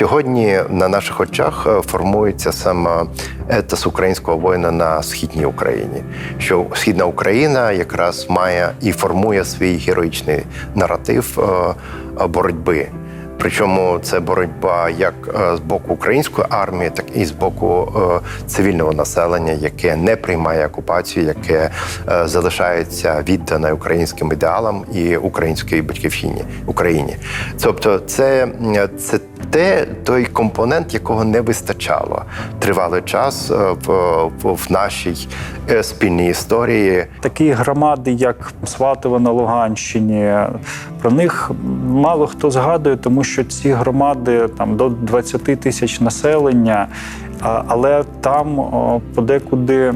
Сьогодні на наших очах е, формується саме етос українського воїна на східній Україні. Що східна Україна якраз має і формує свій героїчний наратив е, боротьби. Причому це боротьба як е, з боку української армії, так і з боку е, цивільного населення, яке не приймає окупацію, яке е, залишається віддане українським ідеалам і українській батьківщині Україні. Тобто, це, це те той компонент, якого не вистачало тривалий час в, в, нашій спільній історії. Такі громади, як Сватове на Луганщині, про них мало хто згадує, тому що ці громади там до 20 тисяч населення, але там подекуди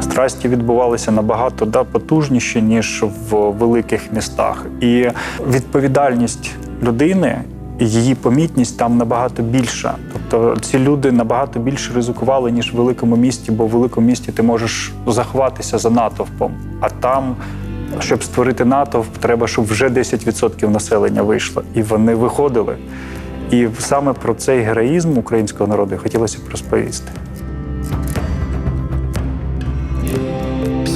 страсті відбувалися набагато да, потужніші, ніж в великих містах. І відповідальність людини. Її помітність там набагато більша. Тобто ці люди набагато більше ризикували, ніж в великому місті, бо в великому місті ти можеш заховатися за натовпом. А там, щоб створити натовп, треба, щоб вже 10% населення вийшло. І вони виходили. І саме про цей героїзм українського народу хотілося б розповісти.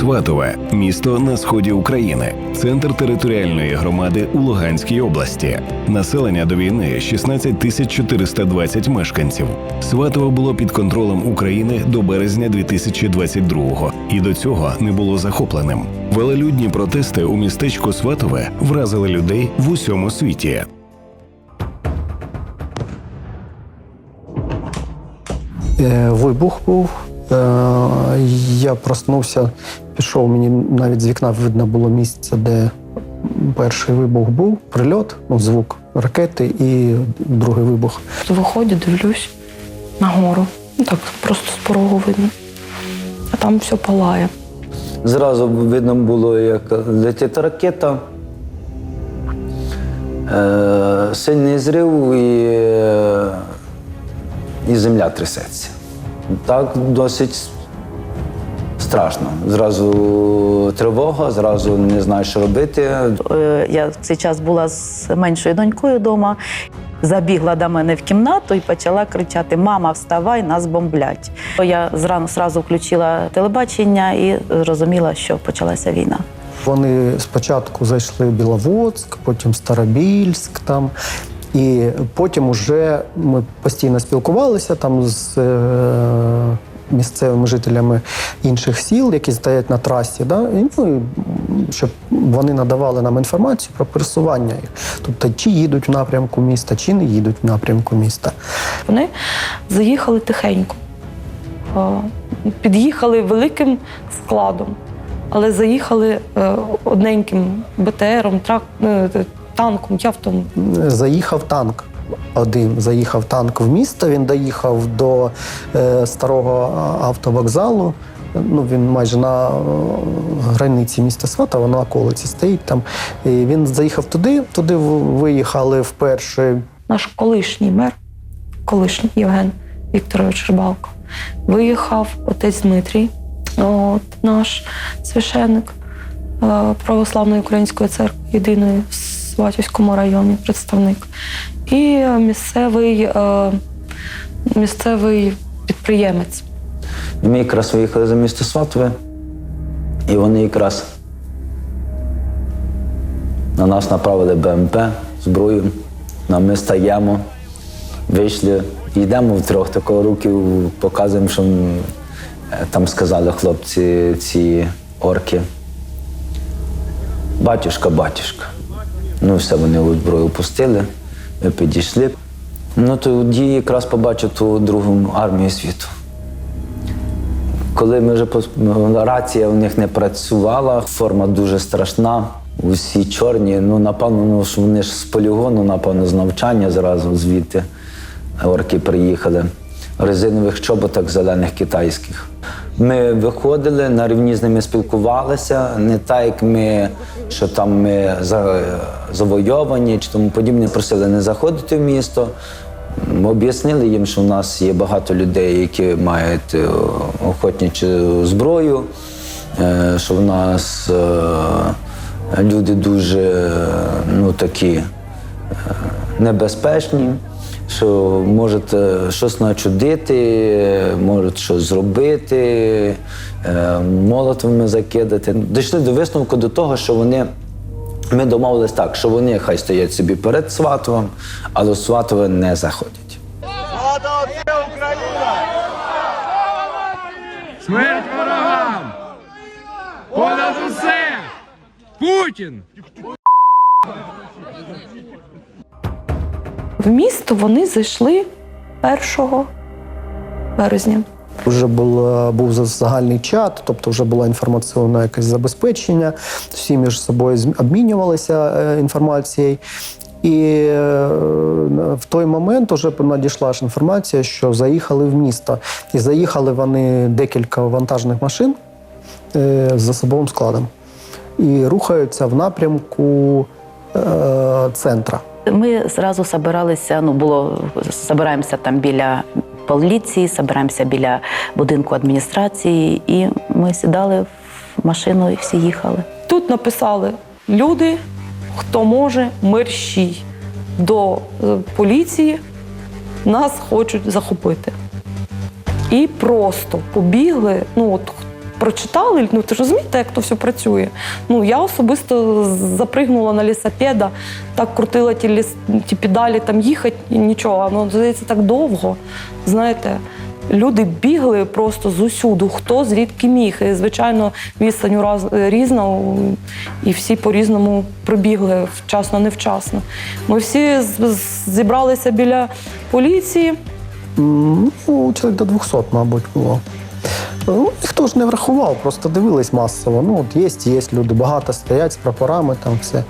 Сватове місто на сході України, центр територіальної громади у Луганській області. Населення до війни 16 тисяч 420 мешканців. Сватове було під контролем України до березня 2022-го і до цього не було захопленим. Велелюдні протести у містечку Сватове вразили людей в усьому світі. Е, Вибух був. Е, Я проснувся, пішов, мені навіть з вікна видно було місце, де перший вибух був, прильот, ну, звук ракети і другий вибух. Виходжу, дивлюсь нагору. Ну так просто з порогу видно. А там все палає. Зразу видно було, як летить ракета, е, сильний зрив і, е, і земля трясеться. Так досить страшно. Зразу тривога, зразу не знаєш, що робити. Е, Я в цей час була з меншою донькою вдома. Забігла до мене в кімнату і почала кричати: Мама, вставай, нас бомблять. Я зрано зразу включила телебачення і зрозуміла, що почалася війна. Вони спочатку зайшли в Біловодськ, потім Старобільськ там. І потім уже ми постійно спілкувалися там з е, місцевими жителями інших сіл, які стоять на трасі, да? і, ну, щоб вони надавали нам інформацію про пересування їх. Тобто, чи їдуть в напрямку міста, чи не їдуть в напрямку міста. Вони заїхали тихенько, Е, під'їхали великим складом, але заїхали е, одненьким БТРом, трак, танком, явтом. Заїхав танк. Один заїхав танк в місто. Він доїхав до е, старого автовокзалу. Ну, він майже на е, границі міста Сватова, на околиці стоїть там. І він заїхав туди. Туди виїхали вперше Наш колишній мер, колишній Євген Вікторович Рибалко, виїхав отець Дмитрій, от, наш священник е, Православної української церкви, єдиної в Сватівському районі, представник. І місцевий, е, місцевий підприємець. Ми якраз виїхали за місто Сватове, і вони якраз на нас направили БМП, зброю. А ми стаємо, вийшли, йдемо втрьох, такого руків показуємо, що е, там сказали хлопці, ці орки. Батюшка, батюшка. Ну, все, вони зброю пустили, ми підійшли. Ну, тоді якраз побачив ту другу армію світу. Коли ми вже рація у них не працювала, форма дуже страшна, усі чорні. Ну, напевно, ну, вони ж з полігону, напевно, з навчання зразу звідти орки приїхали. Резинових чоботах зелених китайських. Ми виходили, на рівні з ними спілкувалися, не так, як ми, що там ми за- завойовані чи тому подібне, просили не заходити в місто. Ми об'яснили їм, що в нас є багато людей, які мають е, охотничу зброю, е, що в нас е, люди дуже ну, такі небезпечні, що можуть е, щось начудити, можуть щось зробити, е, молотовими закидати. Дійшли до висновку до того, що вони. Ми домовились так, що вони хай стоять собі перед Сватовим, але Сватове не заходять. Смерть ворогам! Понад усе! Путін! Місто вони зайшли 1 березня. Вже було, був загальний чат, тобто вже було інформаційне якесь забезпечення, всі між собою обмінювалися е, інформацією. І е, в той момент вже надійшла ж інформація, що заїхали в місто. І заїхали вони декілька вантажних машин е, з особовим складом. І рухаються в напрямку центра. Ми зразу собиралися, ну було збираємося там біля поліції, збираємося біля будинку адміністрації, і ми сідали в машину і всі їхали. Тут написали люди, хто може, мерщій до е, поліції, нас хочуть захопити. І просто побігли. Ну от прочитали, ну ти ж розумієте, як то все працює. Ну я особисто запригнула на лісопеда, так крутила ті, ліс, ті педалі, там їхати нічого. Ну здається, так довго. Знаєте, люди бігли просто з усюду, хто звідки міг. І, звичайно, відстань раз різна, і всі по-різному прибігли вчасно, невчасно. Ми всі зібралися біля поліції. Ну, чоловік до 200, мабуть, було. Ну, ніхто ж не врахував, просто дивились масово. Ну, от є, є люди, багато стоять з прапорами, там все.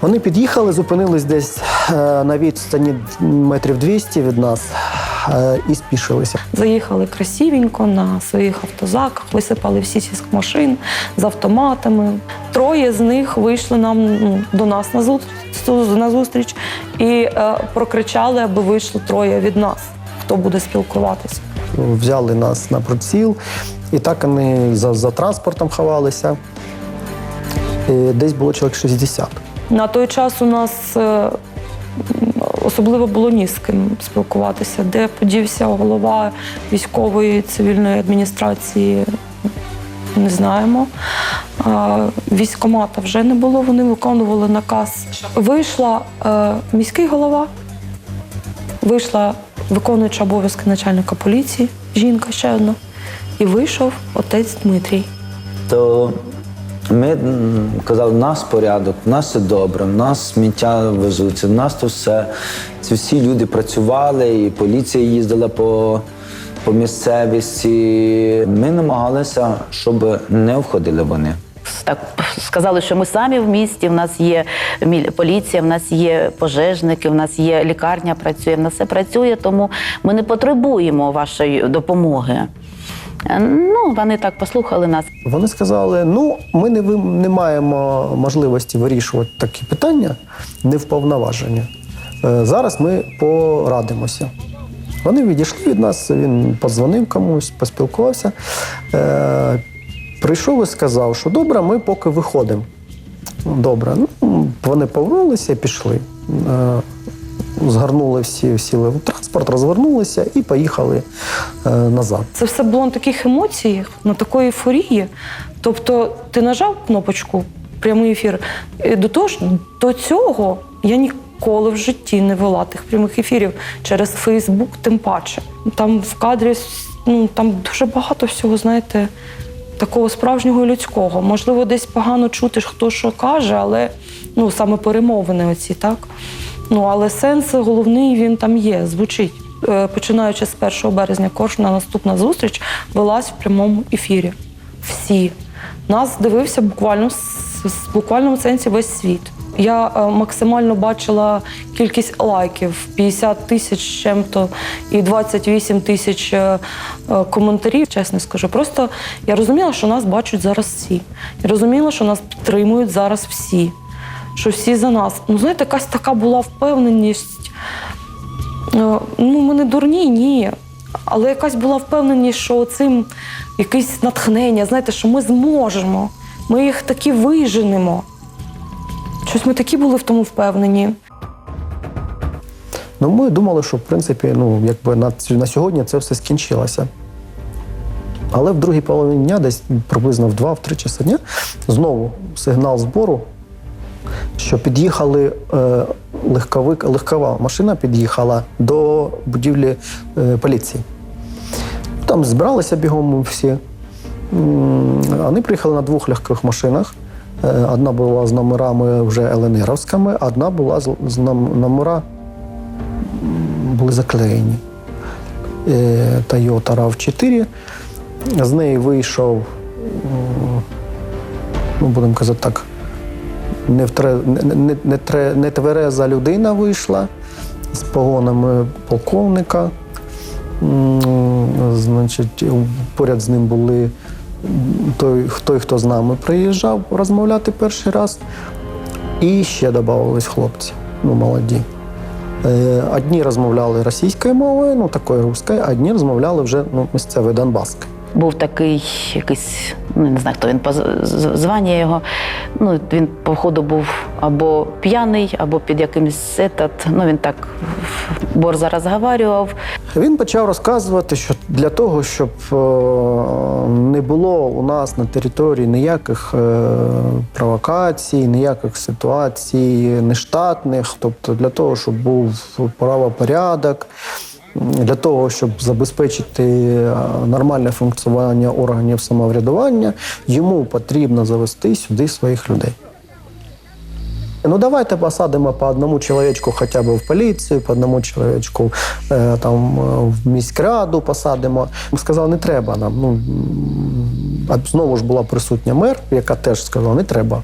Вони під'їхали, зупинились десь е, на відстані метрів 200 від нас е, і спішилися. Заїхали красивенько на своїх автозаках, висипали всі сіск машин з автоматами. Троє з них вийшли нам ну, до нас на зустріч, на зустріч і е, прокричали, аби вийшло троє від нас, хто буде спілкуватися. Взяли нас на приціл, і так вони за, за транспортом ховалися. І десь було чоловік 60. На той час у нас е, особливо було ні з ким спілкуватися, де подівся голова військової цивільної адміністрації. Не знаємо. Військомата вже не було, вони виконували наказ. Вийшла е, міський голова, вийшла виконуюча обов'язки начальника поліції, жінка ще одна, і вийшов отець Дмитрій. То ми казали, у нас порядок, у нас все добре, у нас сміття везуться, у нас то все. Ці всі люди працювали, і поліція їздила по, по місцевості. Ми намагалися, щоб не входили вони. Так сказали, що ми самі в місті. В нас є поліція, в нас є пожежники, в нас є лікарня, працює, в нас все працює, тому ми не потребуємо вашої допомоги. Е, Ну, вони так послухали нас. Вони сказали: ну, ми не, не маємо можливості вирішувати такі питання, не вповноваження. Е, Зараз ми порадимося. Вони відійшли від нас, він подзвонив комусь, поспілкувався. Прийшов і сказав, що добре, ми поки виходимо. Добре. Ну, вони повернулися пішли. Е, згорнули всі, сіли в транспорт, розвернулися і поїхали е, назад. Це все було на таких емоціях, на такої ейфорії. Тобто, ти нажав кнопочку прямий ефір. І До того ж, до цього я ніколи в житті не вела тих прямих ефірів через Фейсбук, тим паче. Там в кадрі ну, там дуже багато всього, знаєте, такого справжнього людського. Можливо, десь погано чути, хто що каже, але ну, саме перемовини оці, так? Ну, але сенс головний він там є, звучить. Е, Починаючи з 1 березня, кожна наступна зустріч велась в прямому ефірі. Всі. Нас дивився буквально в буквальному сенсі весь світ. Я е, максимально бачила кількість лайків 50 тисяч чим-то і 28 тисяч е, е, коментарів, чесно скажу. Просто я розуміла, що нас бачать зараз всі. Я розуміла, що нас підтримують зараз всі що всі за нас. Ну, знаєте, якась така була впевненість. Ну, ми не дурні, ні. Але якась була впевненість, що цим якесь натхнення, знаєте, що ми зможемо, ми їх таки виженемо. Щось ми такі були в тому впевнені. Ну, ми думали, що в принципі, ну, якби на, на сьогодні це все скінчилося. Але в другій половині дня, десь приблизно в 2-3 часи дня, знову сигнал збору, що під'їхали е, легковик, легкова машина під'їхала до будівлі е, поліції. Там збиралися бігом всі. Вони приїхали на двох легких машинах. Е, Одна була з номерами вже ЛНРовськими, одна була з, номера були заклеєні. Е, Toyota RAV4. З неї вийшов, ну, будемо казати так, не, втре, не, не, не, не твереза людина вийшла з погонами полковника. Значить, поряд з ним були той, той, хто з нами приїжджав розмовляти перший раз. І ще додавались хлопці, ну, молоді. Е, Одні розмовляли російською мовою, ну такою руською, а одні розмовляли вже ну, місцевою Донбаскою. Був такий якийсь, ну не знаю, хто він по з- з- звання його. Ну він походу був або п'яний, або під якимсь етат. Ну він так борзо розговарював. Він почав розказувати, що для того, щоб е, не було у нас на території ніяких е, провокацій, ніяких ситуацій нештатних, тобто для того, щоб був правопорядок, для того, щоб забезпечити е, нормальне функціонування органів самоврядування, йому потрібно завести сюди своїх людей. Ну давайте посадимо по одному чоловічку хоча б в поліцію, по одному чоловічку е, там е, в міськраду посадимо. Сказав, не треба нам. Ну знову ж була присутня мер, яка теж сказала, не треба.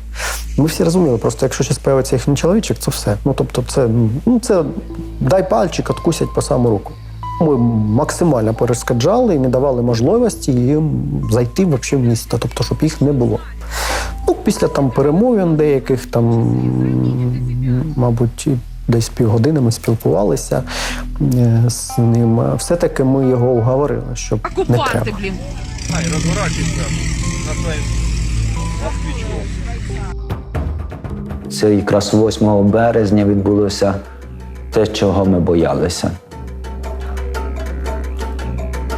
Ми всі розуміли, просто якщо ще з'явиться їхній чоловічок, це все. Ну тобто, це ну це дай пальчик, откусять по саму руку. Ми максимально перешкоджали і не давали можливості їм зайти взагалі в місто, тобто, щоб їх не було. Ну, після там перемовин деяких, там, мабуть, десь півгодини ми спілкувалися е, з ним. Все-таки ми його уговорили, щоб не треба. Це якраз 8 березня відбулося те, чого ми боялися.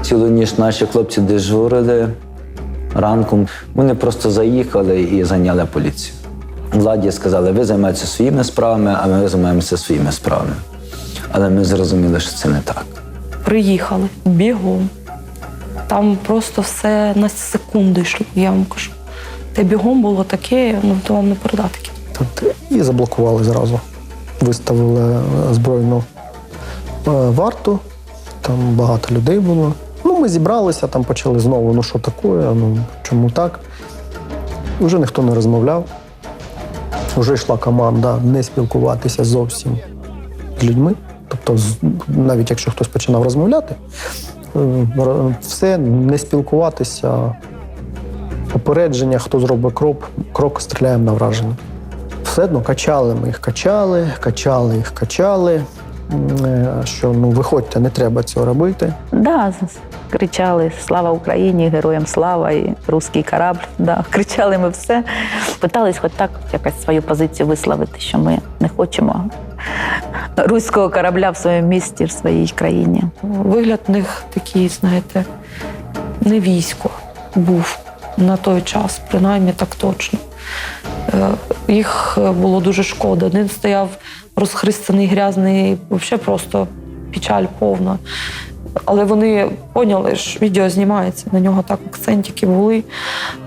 Цілу ніч наші хлопці дежурили ранком. Вони просто заїхали і зайняли поліцію. Владі сказали, ви займаєтеся своїми справами, а ми займаємося своїми справами. Але ми зрозуміли, що це не так. Приїхали бігом. Там просто все на секунду йшло, я вам кажу. Те бігом було таке, ну то вам не передати. Тут і заблокували зразу. Виставили збройну е, варту, там багато людей було. Ну, ми зібралися, там почали знову, ну що таке, ну чому так? Вже ніхто не розмовляв. Вже йшла команда не спілкуватися зовсім з людьми. Тобто, навіть якщо хтось починав розмовляти, е, все не спілкуватися, попередження, хто зробить крок, крок стріляємо на враження. Все одно качали ми їх, качали, качали їх, качали. Е, Що ну виходьте, не треба цього робити. Да, кричали Слава Україні, героям слава і русський корабль. Да, кричали ми все. Питались хоч так якась свою позицію висловити, що ми не хочемо руського корабля в своєму місті, в своїй країні. Вигляд в них такий, знаєте, не військо був на той час, принаймні так точно. Е, Їх було дуже шкода. Один стояв розхристаний, грязний, взагалі просто печаль повна. Але вони поняли, що відео знімається, на нього так акцентики були.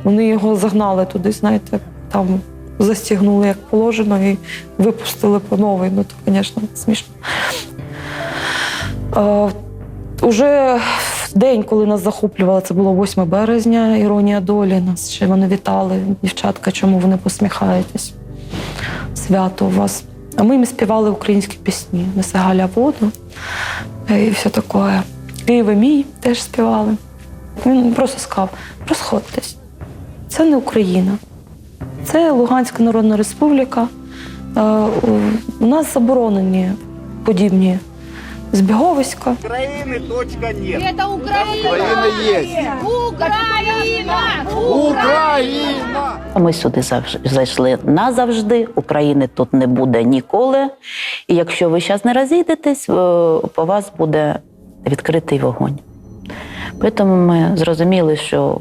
Вони його загнали туди, знаєте, там застігнули як положено і випустили по новій. Ну, то, звісно, смішно. Е, Уже день, коли нас захоплювали, це було 8 березня, іронія долі. Нас ще вони вітали. Дівчатка, чому ви не посміхаєтесь? Свято у вас. А ми їм співали українські пісні. Несе Галя воду е, і все таке. Києве мій теж співали. Він просто сказав: розходьтесь. Це не Україна, це Луганська Народна Республіка. Е, У нас заборонені подібні Збіговиська. Это Украина! Украина есть! Украина! Ми сюди зайшли назавжди. України тут не буде ніколи. І якщо ви зараз не розійдетесь, е, по вас буде відкритий вогонь. Тому ми зрозуміли, що,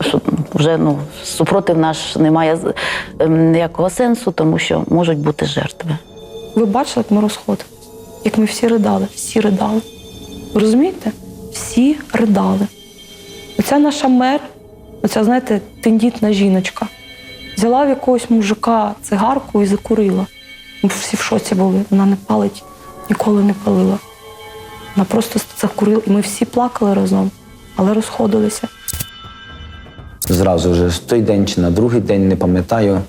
що вже ну, супротив наш немає ем, ніякого сенсу, тому що можуть бути жертви. Ви бачили, як ми розходилися? Як ми всі ридали, всі ридали. Розумієте? Всі ридали. Оця наша мер, оця, знаєте, тендітна жіночка, взяла в якогось мужика цигарку і закурила. Ми всі в шоці були. Вона не палить, ніколи не палила. Вона просто закурила, і ми всі плакали разом, але розходилися. Зразу в той день чи на другий день, не пам'ятаю,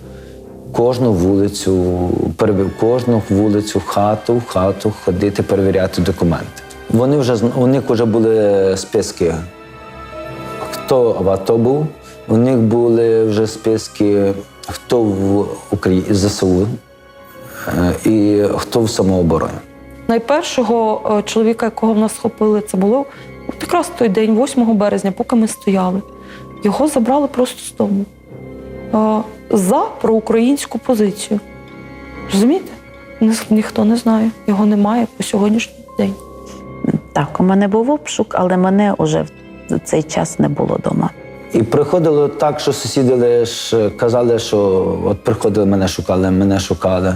кожну вулицю, перебив кожну вулицю, хату, хату ходити, перевіряти документи. Вони вже у них вже були списки, хто в АТО був, у них були вже списки, хто в Україні ЗСУ е, і хто в самообороні. Найпершого е, чоловіка, якого в нас схопили, це було якраз той день, 8 березня, поки ми стояли. Його забрали просто з дому за проукраїнську позицію. Розумієте? Ніхто не знає, його немає по сьогоднішній день. Так, у мене був обшук, але мене вже в цей час не було вдома. І приходило так, що сусіди лише казали, що от приходили, мене шукали, мене шукали.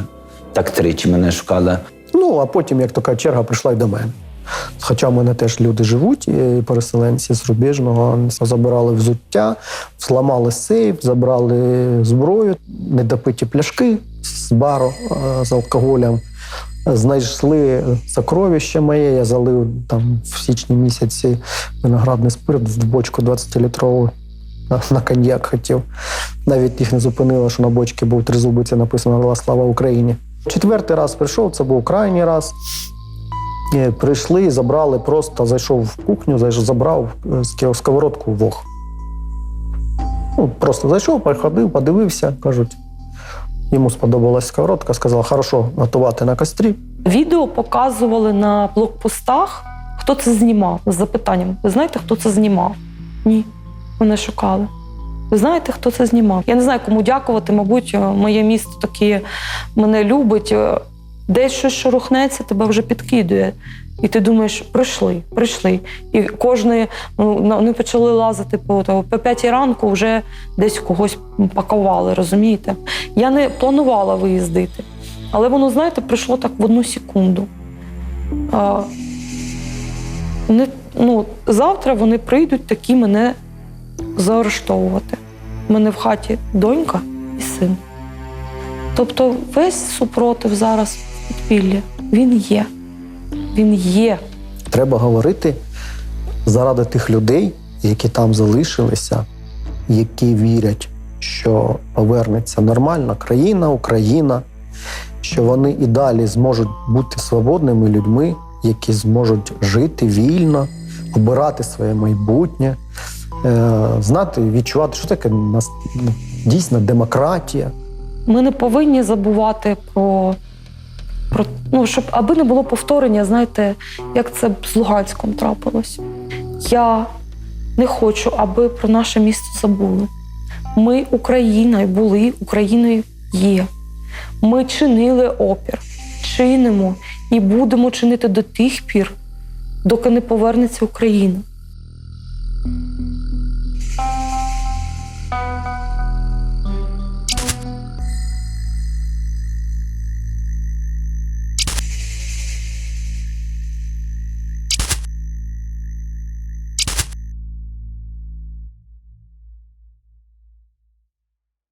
Так тричі мене шукали. Ну, а потім, як така черга, прийшла й до мене. Хоча в мене теж люди живуть, переселенці з рубіжного забирали взуття, зламали сейф, забрали зброю, недопиті пляшки з бару е, з алкоголем. Знайшли сокровище моє, я залив там в січні місяці виноградний спирт в бочку 20-літрову. На, на коньяк хотів. Навіть їх не зупинило, що на бочці був тризубиця написано «Орла, Слава Україні. Четвертий раз прийшов, це був крайній раз. Е, Прийшли, забрали, просто зайшов в кухню, забрав е, сковородку вог. Ну, просто зайшов, приходив, подивився, кажуть. Йому сподобалась сковородка, сказав, хорошо, готувати на кострі. Відео показували на блокпостах, хто це знімав з запитанням: ви знаєте, хто це знімав? Ні. Мене шукали. Ви знаєте, хто це знімав? Я не знаю, кому дякувати. Мабуть, е, моє місто таке мене любить. Десь щось шорохнеться, тебе вже підкидує. І ти думаєш, прийшли, прийшли. І кожний, ну, вони почали лазити по, то, по п'ятій ранку, вже десь когось пакували, розумієте? Я не планувала виїздити. Але воно, знаєте, прийшло так в одну секунду. А, вони, ну, завтра вони прийдуть такі мене заарештовувати. У мене в хаті донька і син. Тобто весь супротив зараз в підпіллі, він є. Він є. Треба говорити заради тих людей, які там залишилися, які вірять, що повернеться нормальна країна, Україна, що вони і далі зможуть бути свободними людьми, які зможуть жити вільно, обирати своє майбутнє, е, знати, відчувати, що таке ну, демократія. Ми не повинні забувати про, про ну, щоб аби не було повторення, знаєте, як це з Луганськом трапилось. Я не хочу, аби про наше місто забули. Ми Україна і були, Україною є. Ми чинили опір, чинимо і будемо чинити до тих пір, доки не повернеться Україна.